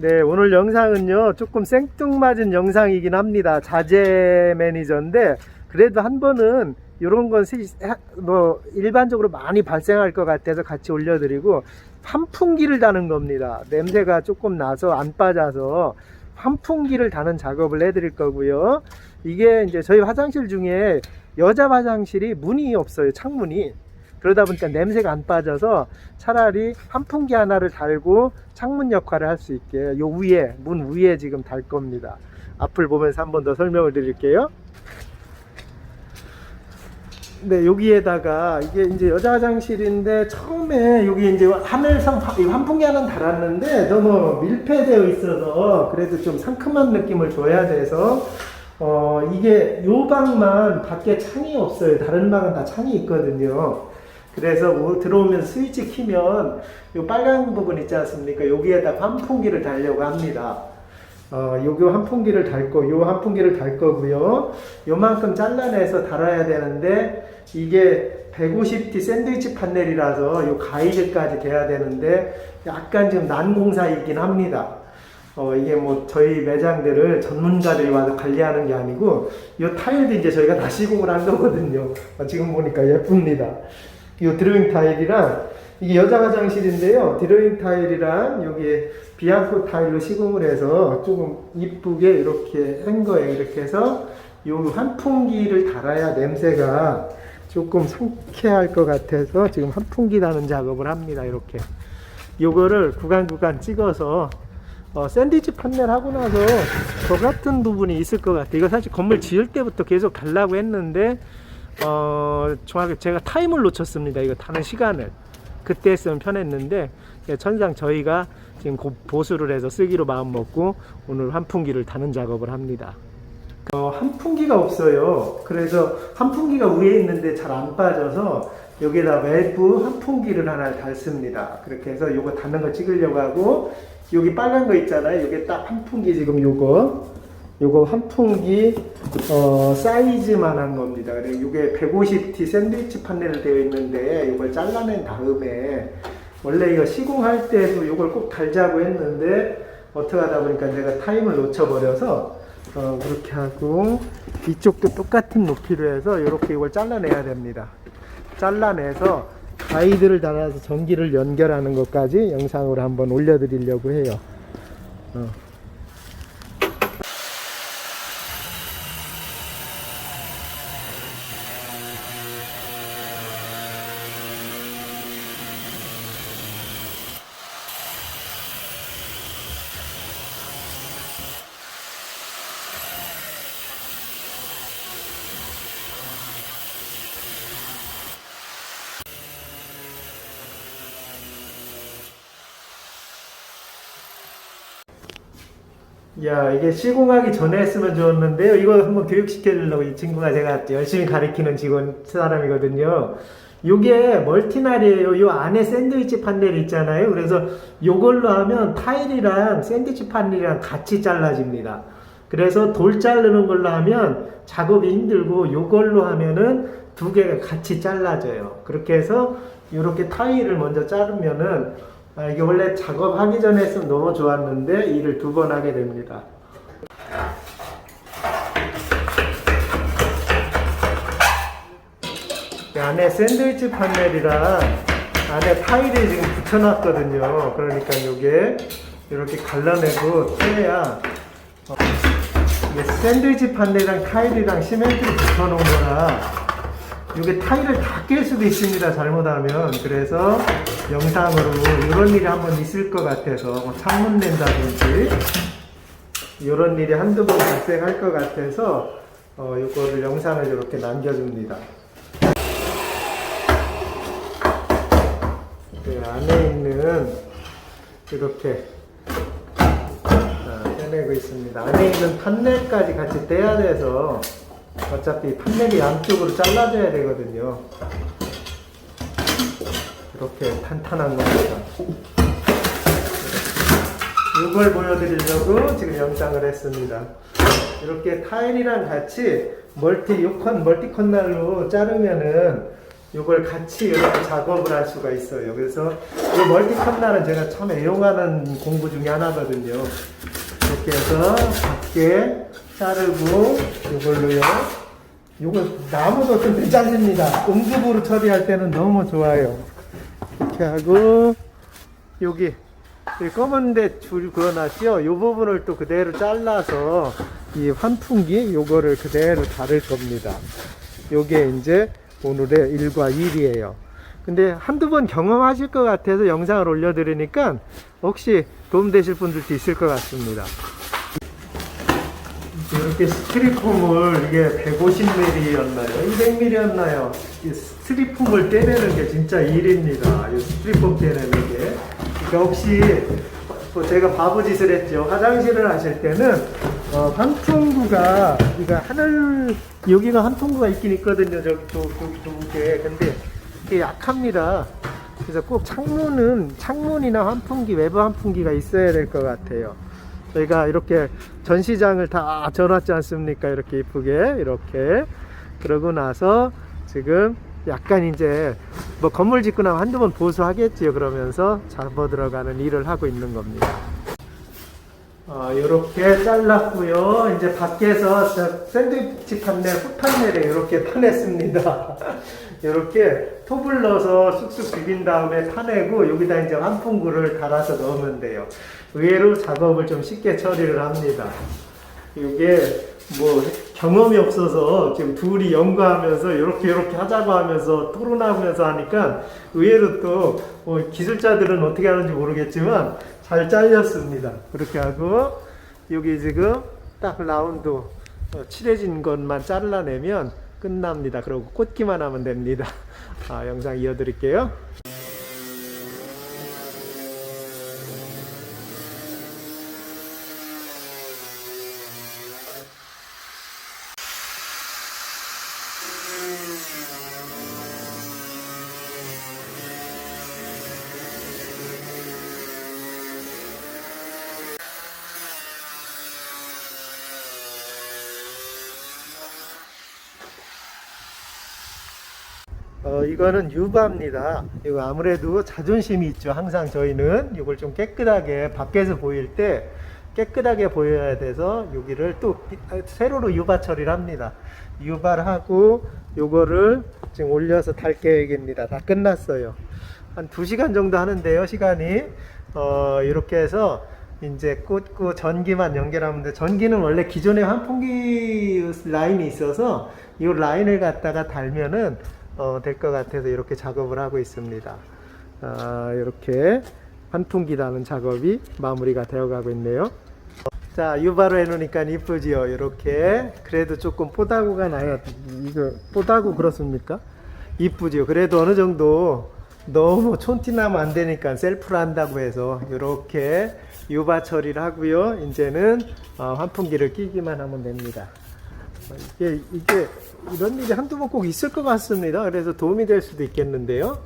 네, 오늘 영상은요, 조금 생뚱맞은 영상이긴 합니다. 자재 매니저인데, 그래도 한 번은 이런 건 뭐 일반적으로 많이 발생할 것 같아서 같이 올려드리고, 환풍기를 다는 겁니다. 냄새가 조금 나서 안 빠져서 환풍기를 다는 작업을 해드릴 거고요. 이게 이제 저희 화장실 중에 여자 화장실이 문이 없어요, 창문이. 그러다 보니까 냄새가 안 빠져서 차라리 환풍기 하나를 달고 창문 역할을 할 수 있게 요 위에 문 위에 지금 달 겁니다. 앞을 보면서 한 번 더 설명을 드릴게요. 네, 여기에다가 이게 이제 여자 화장실인데 처음에 여기 이제 하늘성 환풍기 하나 달았는데 너무 밀폐되어 있어서 그래도 좀 상큼한 느낌을 줘야 돼서 어 이게 요 방만 밖에 창이 없어요. 다른 방은 다 창이 있거든요. 그래서 오- 들어오면 스위치 키면 요 빨간 부분 있지 않습니까? 여기에다 환풍기를 달려고 합니다. 어, 요거 환풍기를 달 거, 요 환풍기를 달 거고요. 요만큼 잘라내서 달아야 되는데 이게 150T 샌드위치 판넬이라서 요 가이드까지 돼야 되는데 약간 지금 난공사이긴 합니다. 어, 이게 뭐 저희 매장들을 전문가들이 와서 관리하는 게 아니고 요 타일도 이제 저희가 다 시공을 한 거거든요. 어, 지금 보니까 예쁩니다. 이 드로잉 타일이랑 이게 여자 화장실인데요. 드로잉 타일이랑 여기에 비앙코 타일로 시공을 해서 조금 이쁘게 이렇게 한 거예요. 이렇게 해서 이 환풍기를 달아야 냄새가 조금 상쾌할 것 같아서 지금 환풍기 다는 작업을 합니다. 이렇게 요거를 구간 구간 찍어서 어, 샌드위치 판넬 하고 나서 저 같은 부분이 있을 것 같아요. 이거 사실 건물 지을 때부터 계속 달라고 했는데 어, 정확히 제가 타임을 놓쳤습니다. 이거 타는 시간을. 그때 했으면 편했는데, 예, 천상 저희가 지금 고- 보수를 해서 쓰기로 마음 먹고 오늘 환풍기를 다는 작업을 합니다. 어, 환풍기가 없어요. 그래서 환풍기가 위에 있는데 잘 안 빠져서 여기다 외부 환풍기를 하나 달습니다. 그렇게 해서 요거 닿는 거 찍으려고 하고 여기 빨간 거 있잖아요. 요게 딱 환풍기 지금 요거 요거 환풍기 어, 사이즈만한 겁니다. 이게 150T 샌드위치 판넬 되어 있는데 이걸 잘라낸 다음에 원래 이거 시공할 때도 이걸 꼭 달자고 했는데 어떻게 하다 보니까 제가 타임을 놓쳐버려서 어, 그렇게 하고 이쪽도 똑같은 높이로 해서 이렇게 이걸 잘라내야 됩니다. 잘라내서 가이드를 달아서 전기를 연결하는 것까지 영상으로 한번 올려드리려고 해요. 어. 야, 이게 시공하기 전에 했으면 좋았는데요. 이거 한번 교육시켜 주려고 이 친구가 제가 열심히 가리키는 직원 사람이거든요. 요게 멀티날이에요. 요 안에 샌드위치 판넬 있잖아요. 그래서 요걸로 하면 타일이랑 샌드위치 판넬이랑 같이 잘라집니다. 그래서 돌 자르는 걸로 하면 작업이 힘들고 요걸로 하면은 두 개가 같이 잘라져요. 그렇게 해서 이렇게 타일을 먼저 자르면은 아, 이게 원래 작업하기 전에 했으면 너무 좋았는데 일을 두 번 하게 됩니다. 이 안에 샌드위치 판넬이랑 안에 타일이 지금 붙여놨거든요. 그러니까 이게 이렇게 갈라내고 떼야 어, 샌드위치 판넬이랑 타일이랑 시멘트를 붙여놓은 거라 이게 타일을 다 깰 수도 있습니다. 잘못하면 그래서 영상으로 이런 일이 한번 있을 것 같아서 뭐 창문 낸다든지 이런 일이 한두 번 발생할 것 같아서 어, 이거를 영상을 이렇게 남겨줍니다. 그 안에 있는 이렇게 자, 떼내고 있습니다. 안에 있는 판넬까지 같이 떼야 돼서 어차피 판넬이 양쪽으로 잘라져야 되거든요. 이렇게 탄탄한 겁니다. 이걸 보여드리려고 지금 영상을 했습니다. 이렇게 타일이랑 같이 멀티, 요컨, 멀티 컨날로 자르면은 이걸 같이 이렇게 작업을 할 수가 있어요. 그래서 이 멀티 칸날은 제가 참 애용하는 공부 중에 하나거든요. 이렇게 해서 밖에 자르고 이걸로요. 이거 나무도 좀 잘립니다. 응급으로 처리할 때는 너무 좋아요. 이렇게 하고 여기 이 검은데 줄 그어놨죠? 이 부분을 또 그대로 잘라서 이 환풍기 요거를 그대로 자를 겁니다. 요게 이제 오늘의 일과 일이에요. 근데 한두 번 경험하실 것 같아서 영상을 올려드리니까 혹시 도움 되실 분들도 있을 것 같습니다. 이렇게 스트리폼을 이게 150mm였나요? 200mm였나요? 이 스트리폼을 떼내는 게 진짜 일입니다. 이 스트리폼 떼내는 게. 그러니까 혹시 뭐 제가 바보짓을 했죠. 화장실을 하실 때는 어, 환풍구가 그러니까 하늘 여기가 환풍구가 있긴 있거든요. 저기 저쪽에 근데 이게 약합니다. 그래서 꼭 창문은 창문이나 환풍기 외부 환풍기가 있어야 될 것 같아요. 저희가 이렇게 전시장을 다 전놨지 않습니까? 이렇게 이쁘게 이렇게 그러고 나서 지금 약간 이제 뭐 건물 짓고 나면 한두 번 보수하겠지요. 그러면서 잡아 들어가는 일을 하고 있는 겁니다. 어, 이렇게 잘랐고요. 이제 밖에서 저 샌드위치 판넬, 후 판넬에 이렇게 파냈습니다. 이렇게 톱을 넣어서 쑥쑥 비빈 다음에 파내고 여기다 이제 환풍구를 달아서 넣으면 돼요. 의외로 작업을 좀 쉽게 처리를 합니다. 이게 뭐 경험이 없어서 지금 둘이 연구하면서 이렇게 이렇게 하자고 하면서 토론하면서 하니까 의외로 또 뭐 기술자들은 어떻게 하는지 모르겠지만 잘 잘렸습니다. 그렇게 하고 여기 지금 딱 라운드 어, 칠해진 것만 잘라내면 끝납니다. 그리고 꽂기만 하면 됩니다. 아, 영상 이어드릴게요. 어, 이거는 유바입니다. 이거 아무래도 자존심이 있죠. 항상 저희는 이걸 좀 깨끗하게 밖에서 보일 때 깨끗하게 보여야 돼서 여기를 또 세로로 유바 처리를 합니다. 유바를 하고 요거를 지금 올려서 달 계획입니다. 다 끝났어요. 한 2시간 정도 하는데요, 시간이. 어, 이렇게 해서 이제 꽂고 전기만 연결하면 돼. 전기는 원래 기존에 환풍기 라인이 있어서 이 라인을 갖다가 달면은 어, 될 것 같아서 이렇게 작업을 하고 있습니다. 아, 이렇게 환풍기 다는 작업이 마무리가 되어 가고 있네요. 자, 유바로 해놓으니까 이쁘지요. 이렇게. 그래도 조금 뽀다구가 나요. 이거 뽀다구 그렇습니까? 이쁘지요. 그래도 어느 정도 너무 촌티 나면 안 되니까 셀프로 한다고 해서 이렇게 유바 처리를 하고요. 이제는 어, 환풍기를 끼기만 하면 됩니다. 이게, 이게 이런 일이 한두 번 꼭 있을 것 같습니다. 그래서 도움이 될 수도 있겠는데요.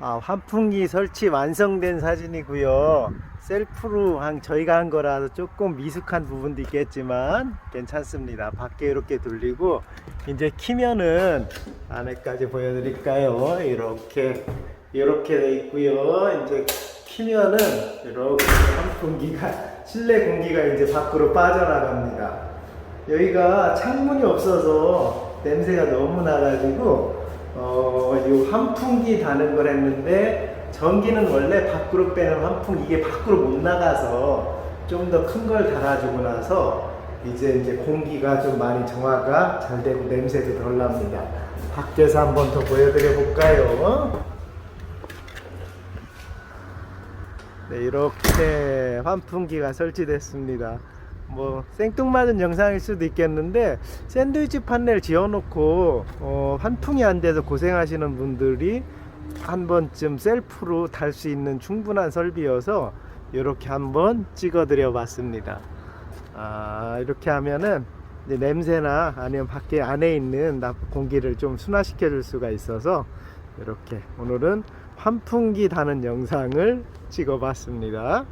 아, 환풍기 설치 완성된 사진이고요. 셀프로 한 저희가 한 거라서 조금 미숙한 부분도 있겠지만 괜찮습니다. 밖에 이렇게 돌리고 이제 키면은 안에까지 보여드릴까요? 이렇게 이렇게 돼 있고요. 이제 키면은 이렇게 환풍기가 실내 공기가 이제 밖으로 빠져나갑니다. 여기가 창문이 없어서 냄새가 너무 나가지고 어, 이 환풍기 다는 걸 했는데 전기는 원래 밖으로 빼는 환풍기 이게 밖으로 못 나가서 좀 더 큰 걸 달아주고 나서 이제 이제 공기가 좀 많이 정화가 잘 되고 냄새도 덜 납니다. 밖에서 한번 더 보여드려 볼까요? 네, 이렇게 환풍기가 설치됐습니다. 뭐 생뚱맞은 영상일 수도 있겠는데 샌드위치 판넬 지어놓고 어, 환풍이 안 돼서 고생하시는 분들이 한 번쯤 셀프로 달 수 있는 충분한 설비여서 이렇게 한번 찍어드려 봤습니다. 아, 이렇게 하면은 냄새나 아니면 밖에 안에 있는 나- 공기를 좀 순화시켜 줄 수가 있어서 이렇게 오늘은 환풍기 다는 영상을 찍어 봤습니다.